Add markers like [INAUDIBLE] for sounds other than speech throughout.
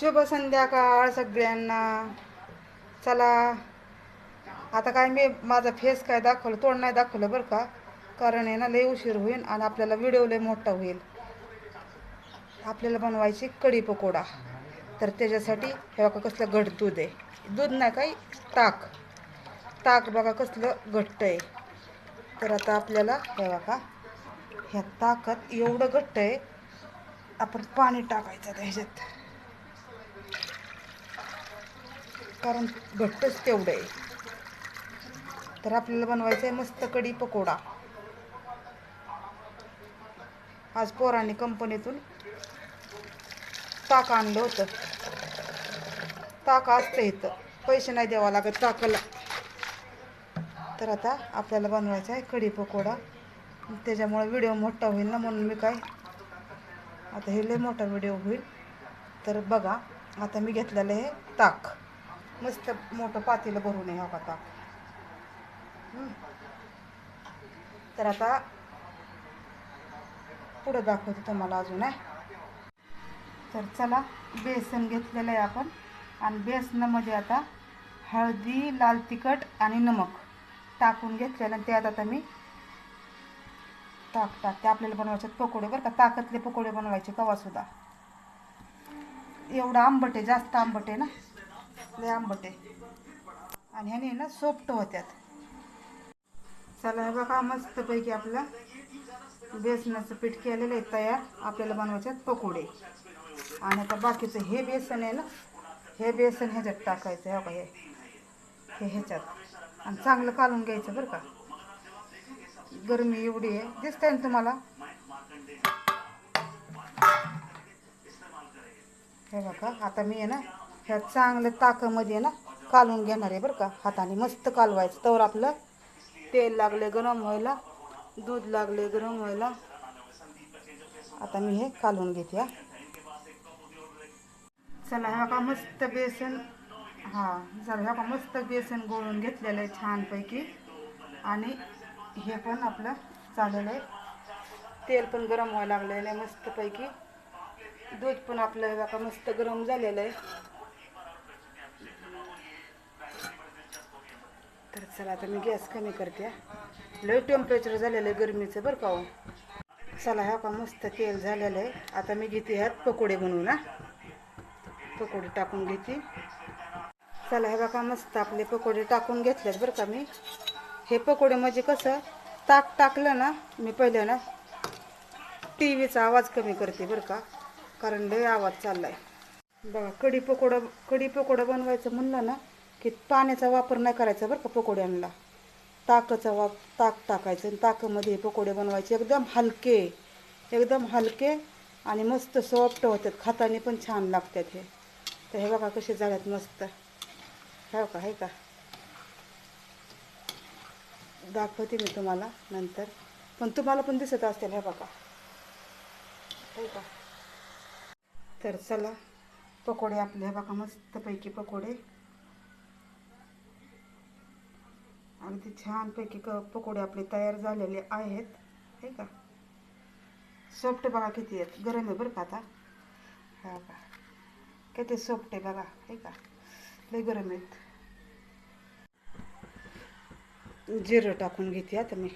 शुभ संध्याकाळ सगळ्यांना. चला. आता काय मी माझा फेस काय दाखवलं तोंड नाही दाखवलं बरं का? कारण आहे ना लय उशीर होईल आणि आपल्याला व्हिडिओ लय मोठा होईल. आपल्याला बनवायची कढी पकोडा. तर त्याच्यासाठी हे बघा कसलं घट दूध आहे. दूध नाही काही ताक. ताक बघा कसलं घट्ट आहे. तर आता आपल्याला हे बघा ह्या ताकात एवढं घट्ट आहे आपण पाणी टाकायचं त्याच्यात. ह्याच्यात कारण घट्टच तेवढं आहे. तर आपल्याला बनवायचं आहे मस्त कढी पकोडा. आज पोरांनी कंपनीतून ताक आणलं होतं. ताक असतं इथं. पैसे नाही द्यावा लागत ताकाला. तर आता आपल्याला बनवायचा आहे कढी पकोडा. त्याच्यामुळे व्हिडिओ मोठा होईल ना म्हणून मी काय? आता हे लय मोठा व्हिडिओ होईल. तर बघा आता मी घेतलेलं हे ताक. मस्त मोठं पातेलं भरून आहे हा का तर आता पुढं दाखवते तुम्हाला अजून आहे तर चला बेसन घेतलेलं आहे आपण. आणि बेसनामध्ये आता हळदी लाल तिखट आणि नमक टाकून घेतलेलं. आणि त्यात आता मी टाक टाकते आपल्याला बनवायचे पकोडे बरं का. ताकातले पकोडे बनवायचे कवासुद्धा. एवढं आंबट आहे जास्त आंबट आहे ना. लय आंबट. आहे आणि ह्याने ना सोफ्ट होत्यात. चला हे बघा मस्तपैकी आपलं बेसनाचं पीठ केलेलं आहे तयार. आपल्याला बनवायचे पकोडे. आणि आता बाकीचं हे बेसन आहे ना हे बेसन ह्याच्यात टाकायचं हे बघा हो हे? हे ह्याच्यात. आणि चांगलं कालून घ्यायचं बरं का. गरमी एवढी आहे. दिसतंय ना तुम्हाला हे बघा आता मी आहे ना ह्या चांगल्या ताकामध्ये आहे ना कालून घेणार आहे बरं का हाताने मस्त कालवायचं. तर आपलं तेल लागले गरम व्हायला दूध लागले गरम व्हायला. आता मी हे कालून घेते हा. चला ह्या का मस्त बेसन. हां चला ह्या का मस्त बेसन गोळून घेतलेलं आहे छानपैकी. आणि हे पण आपलं चाललेलं आहे. तेल पण गरम व्हायला लागलेलं आहे मस्तपैकी. दूध पण आपलं हे का मस्त गरम झालेलं आहे. तर चला आता मी गॅस कमी करते लई लय टेम्परेचर झालेलं आहे गरमीचं बरं का हो. चला ह्या का मस्त तेल झालेलं आहे. आता मी घेते ह्यात पकोडे बनवू हा. पकोडे टाकून घेते. चला हे बघा मस्त आपले पकोडे टाकून घेतलेत बरं का मी. हे पकोडे म्हणजे कसं ताक टाकलं ना मी पहिलं ना टी व्हीचा आवाज कमी करते बरं का कारण लय आवाज चाललाय. बघा कढी पकोडं कढी पकोडं बनवायचं म्हणलं ना की पाण्याचा वापर नाही करायचा बरं का पकोड्यांना. ताकाचा वाप ताक टाकायचं आणि ताकामध्ये पकोडे बनवायचे एकदम हलके एकदम हलके आणि मस्त सॉफ्ट होतात. खाताने पण छान लागतात हे. तर हे बघा कसे झाल्यात मस्त. हो का हे का? दाखवते मी तुम्हाला नंतर. पण तुम्हाला पण दिसत असतील हे बघा. हो का? तर चला पकोडे आपले हे बघा मस्तपैकी पकोडे. अगदी छानपैकी क पकोडे आपले तयार झालेले आहेत. हे का? सॉफ्ट बघा किती आहेत. गरम आहे बरं का आता? हा का? किती सॉफ्ट आहे बघा. हे का? लय गरम आहेत. जिरं टाकून घेते आता मी.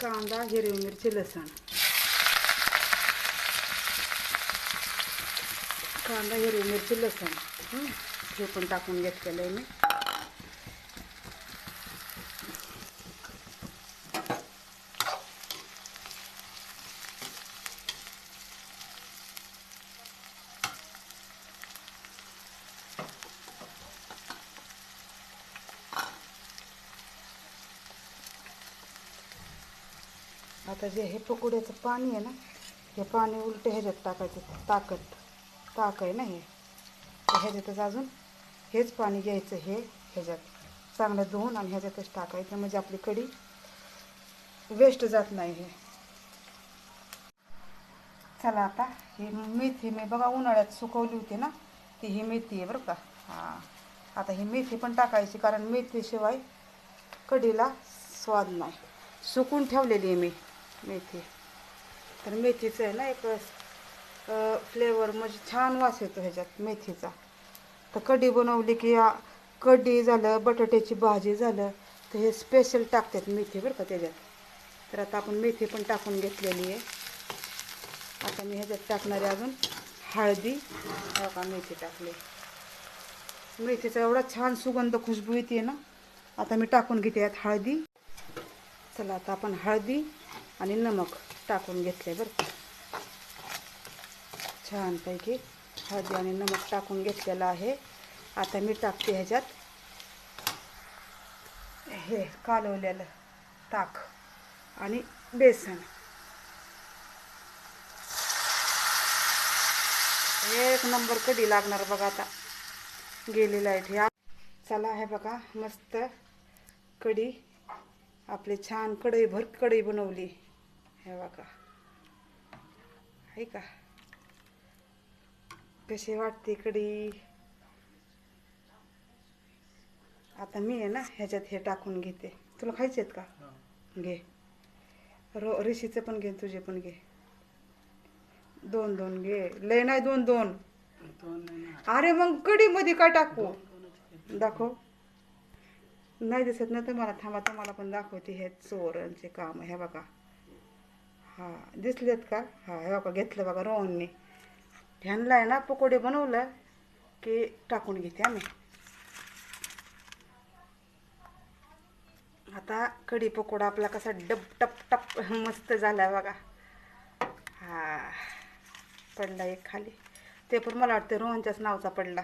कांदा हिरवी मिरची लसण. कांदा हिरवी मिरची लसूण हे पण टाकून घेतलेलं आहे मी. आता जे हे पकोड्याचं पाणी आहे ना हे पाणी उलट ह्याच्यात टाकायचं ताकद. ताक आहे ना हे? ह्याच्यातच अजून? हेच पाणी घ्यायचं हे ह्याच्यात. चांगलं धुवून आणि ह्याच्यातच टाकायचं. म्हणजे आपली कढी वेस्ट जात नाही हे. चला आता ही मेथी मी बघा उन्हाळ्यात सुकवली होती ना? ती ही मेथी आहे बरं का? हां. आता ही मेथी पण टाकायची कारण मेथीशिवाय कढीला स्वाद नाही. सुकून ठेवलेली आहे मी मेथी. तर मेथीचं आहे ना एक फ्लेवर म्हणजे छान वास येतो ह्याच्यात मेथीचा. तर कढी बनवली की या कढी झालं बटाट्याची भाजी झालं तर हे स्पेशल टाकतात मेथी बरं का त्याच्यात. तर आता आपण मेथी पण टाकून घेतलेली आहे. आता मी ह्याच्यात टाकणारे अजून हळदी. का मेथी टाकली. मेथीचा एवढा छान सुगंध खुशबू येते ना. आता मी टाकून घेते यात हळदी. चला आता आपण हळदी आणि नमक टाकून घेतले बरं का. छानपैकी हळदी आणि नमक टाकून घेतलेलं आहे. आता मी टाकते ह्याच्यात हे कालवलेलं ताक आणि बेसन. एक नंबर कधी लागणार बघा आता. गेलेला आहे ह्या चला हे बघा मस्त कढी. आपली छान कढई भर कढई बनवली. हे बघा. आहे का? कशी वाटते कढी आता मी आहे ना ह्याच्यात हे टाकून घेते. तुला खायचे आहेत का? घे. रो ऋषीचं पण घे तुझे पण घे. दोन दोन घे. लय नाही दोन दोन. अरे मग कढी मध्ये काय टाकू? दाखव. नाही दिसत ना तुम्हाला? थांबा तुम्हाला पण दाखवते हे चोरांचे काम. हे बघा. हा दिसलेत का? हा हे बघा घेतलं बघा रोहनने. ह्यांना आहे ना पकोडे बनवलं की टाकून घेते आम्ही. आता कढी पकोडा आपला कसा डब टप टप मस्त झाला बघा. हा पडला एक खाली. ते पण मला वाटतं रोहनच्याच नावचा पडला.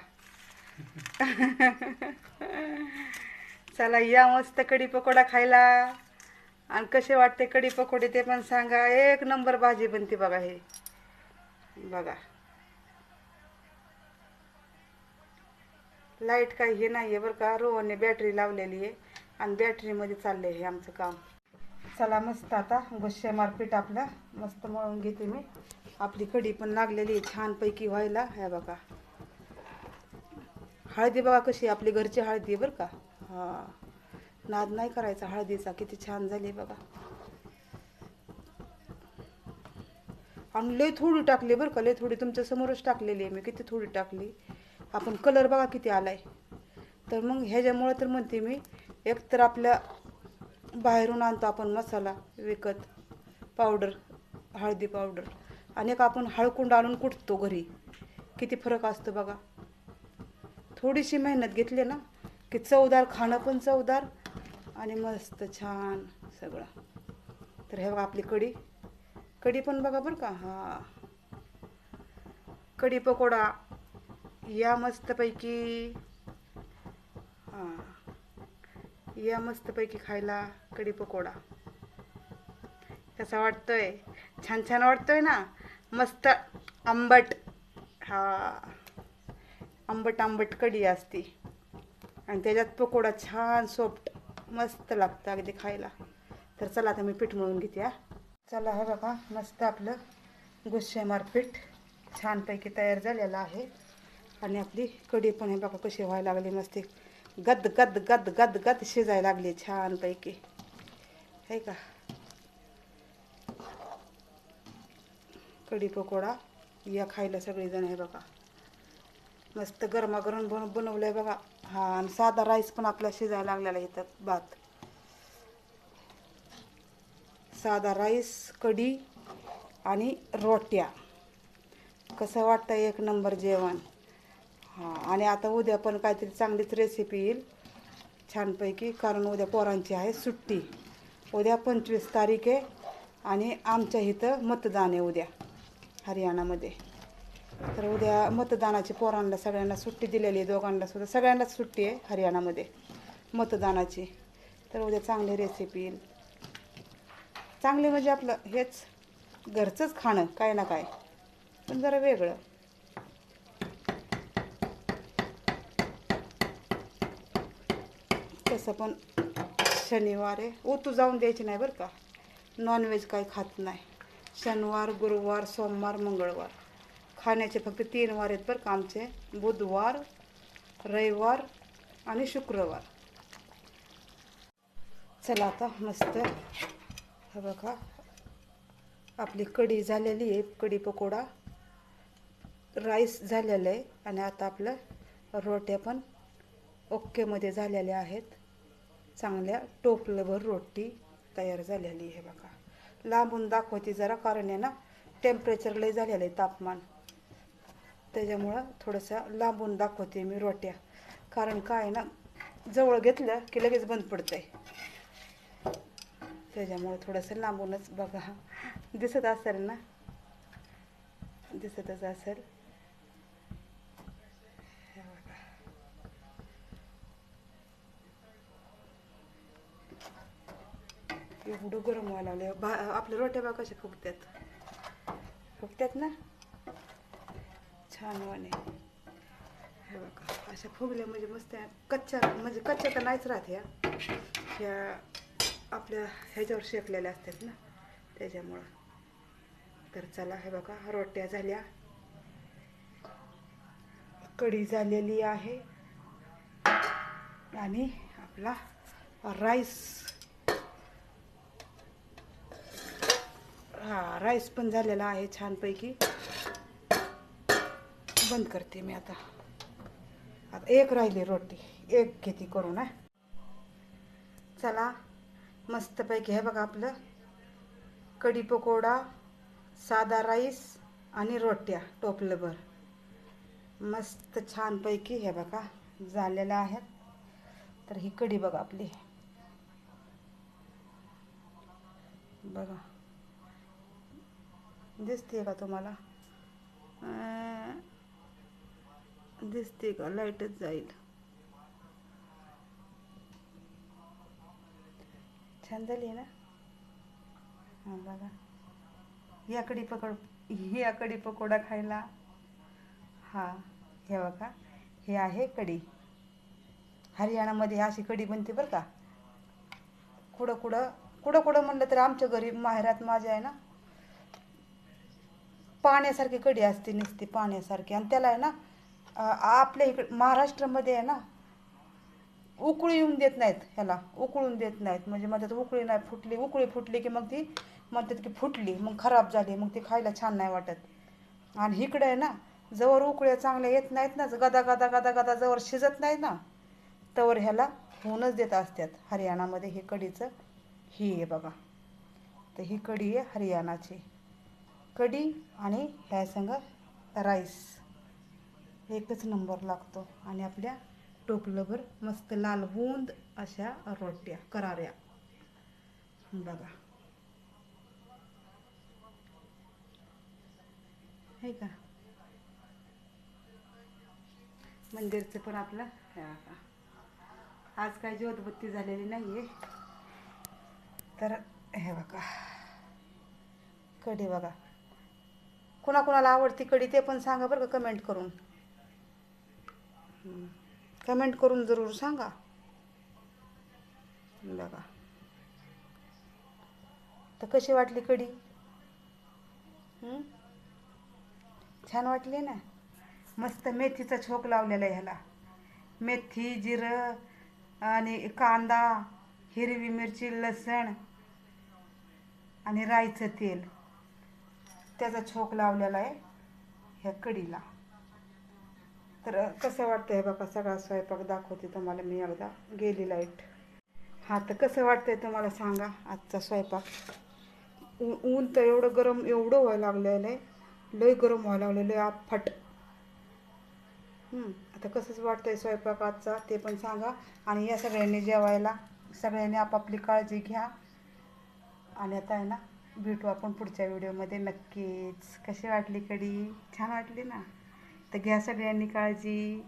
[LAUGHS] चला या मस्त कढी पकोडा खायला. आणि कसे वाटते कढी पकोडे ते पण सांगा. एक नंबर भाजी बनते बघा हे. बघा. लाइट काही हे नाही आहे बरं का. रोहनने बॅटरी लावलेली आहे आणि बॅटरीमध्ये चाललं आहे हे आमचं काम. चला मस्त आता गुस्से मारपीट आपला. मस्त मळून घेते मी. आपली कढी पण लागलेली आहे छानपैकी व्हायला. हे बघा. हळदी बघा कशी आहे, आपली घरची हळदी आहे बरं का. हां. नाद नाही करायचा हळदीचा. किती छान झाली बघा. आणि लय थोडी टाकली बरं का. लय थोडी तुमच्या समोरच टाकलेली आहे मी. किती थोडी टाकली. आपण कलर बघा किती आलाय. तर मग ह्याच्यामुळं तर म्हणते मी एकतर आपल्या बाहेरून आणतो आपण मसाला विकत पावडर हळदी पावडर. आणि एक आपण हळकुंड आणून कुटतो घरी. किती फरक असतो बघा. थोडीशी मेहनत घेतली ना की चवदार खाणं पण चवदार आणि मस्त छान सगळं. तर हे बघा आपली कढी. कढी पण बघा बरं का हा. कढी पकोडा. या मस्तपैकी हां या मस्तपैकी खायला कढी पकोडा. कसा वाटतोय? छान छान वाटतोय ना? मस्त आंबट हा आंबट आंबट कढी असती. आणि त्याच्यात पकोडा छान सॉफ्ट मस्त लागतं अगदी खायला. तर चला आता मी पीठ मळून घेते हा. चला हे बघा मस्त आपलं गुस्सेमार पीठ छानपैकी तयार झालेलं आहे. आणि आपली कढी पण हे बघा कशी व्हायला लागली मस्त. गद गद गद गद गद शिजायला लागली छानपैकी. आहे का? कढी पकोडा या खायला सगळेजण हे बघा. मस्त गरमागरम बन बनवलंय बघा. हा आणि साधा राईस पण आपला शिजायला लागलेला आहे इथं भात. साधा राईस कढी आणि रोट्या. कसं वाटतं एक नंबर जेवण? हां आणि आता उद्या पण काहीतरी चांगलीच रेसिपी येईल. छानपैकी कारण उद्या पोरांची आहे सुट्टी. उद्या पंचवीस तारीख आहे आणि आमच्या इथं मतदान आहे उद्या हरियाणामध्ये. तर उद्या मतदानाची पोरांना सगळ्यांना सुट्टी दिलेली आहे दोघांना सुद्धा. सगळ्यांनाच सुट्टी आहे हरियाणामध्ये मतदानाची. तर उद्या चांगली रेसिपी येईल. चांगले म्हणजे आपलं हेच घरचंच खाणं काय ना काय. पण जरा वेगळं. तसं पण शनिवार आहे. ओतू जाऊन द्यायची नाही बरं का? नॉनव्हेज काही खात नाही. शनिवार गुरुवार सोमवार मंगळवार. खाण्याचे फक्त तीन वार आहेत बरं का आमचे. बुधवार रविवार आणि शुक्रवार. चला आता मस्त. हे बघा. आपली कढी झालेली आहे कढी पकोडा. राईस झालेलं आहे आणि आता आपलं रोट्या पण ओक्केमध्ये झालेल्या आहेत. चांगल्या टोपलंभर रोटी तयार झालेली आहे बघा. लांबून दाखवते जरा कारण आहे ना टेम्परेचर लय झालेलं आहे तापमान. त्याच्यामुळं थोडंसं लांबून दाखवते मी रोट्या. कारण काय आहे ना जवळ घेतलं की लगेच बंद पडतंय. त्याच्यामुळं थोडंसं लांबूनच बघा. दिसत असेल ना? दिसतच असेल. एवढं गरम व्हायला लागलं भा आपल्या रोट्या बा कशा फुगत्यात. फुगत्यात ना? छान वाणे. हे बघा अशा फुगल्या म्हणजे मस्त आहे. कच्च्या म्हणजे कच्च्या तर नाहीच राहत ह्या. ह्या आपल्या ह्याच्यावर शेकलेल्या असतात ना त्याच्यामुळं. तर चला हे बघा रोट्या झाल्या. कढी झालेली आहे. आणि आपला राईस हा राईस पण झालेला आहे छानपैकी. बंद करते मी आता. आता एक राहिली रोटी एक घेते करू ना चला मस्तपैकी हे बघा आपलं. कढी पकोडा साधा राईस आणि रोट्या टोपलंभर. मस्त छानपैकी हे बघा झालेल्या आहेत तर ही कढी बघा आपली. बघा. दिसते का तुम्हाला? दिसते का? लाईटच जाईल. छान झाली ना? हां बघा. या कढी पकोड या कढी पकोडा खायला. हा हे बघा. हे आहे कढी. हरियाणामध्ये अशी कढी बनते बरं का. कुठं कुठं कुठं कुठं म्हणलं तर आमच्या घरी माहेरात माझ्या आहे ना पाण्यासारखी कढी असते नुसती पाण्यासारखी. आणि त्याला आहे ना आपल्या इकडे महाराष्ट्रामध्ये आहे ना उकळी येऊन देत नाहीत ह्याला. उकळून देत नाहीत. म्हणजे म्हणतात उकळी नाही फुटली उकळी फुटली की मग ती म्हणतात की फुटली मग खराब झाली मग ती खायला छान नाही वाटत. आणि इकडं आहे ना जवळ उकळ्या चांगल्या येत नाहीत ना गदा गदा गदा गदा जवळ शिजत नाही ना तवर ह्याला होऊनच देत असतात हरियाणामध्ये हे कढीचं ही आहे बघा. तर ही कढी आहे हरियाणाची. कढी आणि ह्या संग राईस. एकच नंबर लागतो आणि आपल्या टोपलंभर मस्त लाल बुंद अशा रोट्या कराऱ्या बघा. हे का? मंदिरचं पण आपलं हे बघा. आज काय ज्योतबत्ती झालेली नाही आहे तर हे बघा. कढी बघा. कुणाकुणाला आवडती कढी ते पण सांगा बरं का कमेंट करून. कमेंट करून जरूर सांगा. बघा. तर कशी वाटली कढी छान वाटली ना? मस्त मेथीचा छोक लावलेला आहे ह्याला. मेथी जिरं आणि कांदा हिरवी मिरची लसण आणि राईचं तेल. त्याचा छोक लावलेला आहे ह्या कडीला. तर कसं वाटतं आहे बघा सगळा स्वयंपाक दाखवते तुम्हाला मी एकदा. गेली लाइट. हा तर कसं वाटतंय तुम्हाला सांगा आजचा स्वयंपाक? ऊ ऊन तर एवढं गरम एवढं व्हायला लागलेलं आहे. लय गरम व्हायला लागलेलं आहे आपफट आता कसंच वाटतंय स्वयंपाक आजचा ते पण सांगा. आणि या सगळ्यांनी जेवायला सगळ्यांनी आपापली काळजी घ्या. आणि आता आहे ना भेटू आपण पुढच्या व्हिडिओमध्ये. नक्कीच. कशी वाटली कढी छान वाटली ना? तर घ्या सगळ्यांनी काळजी.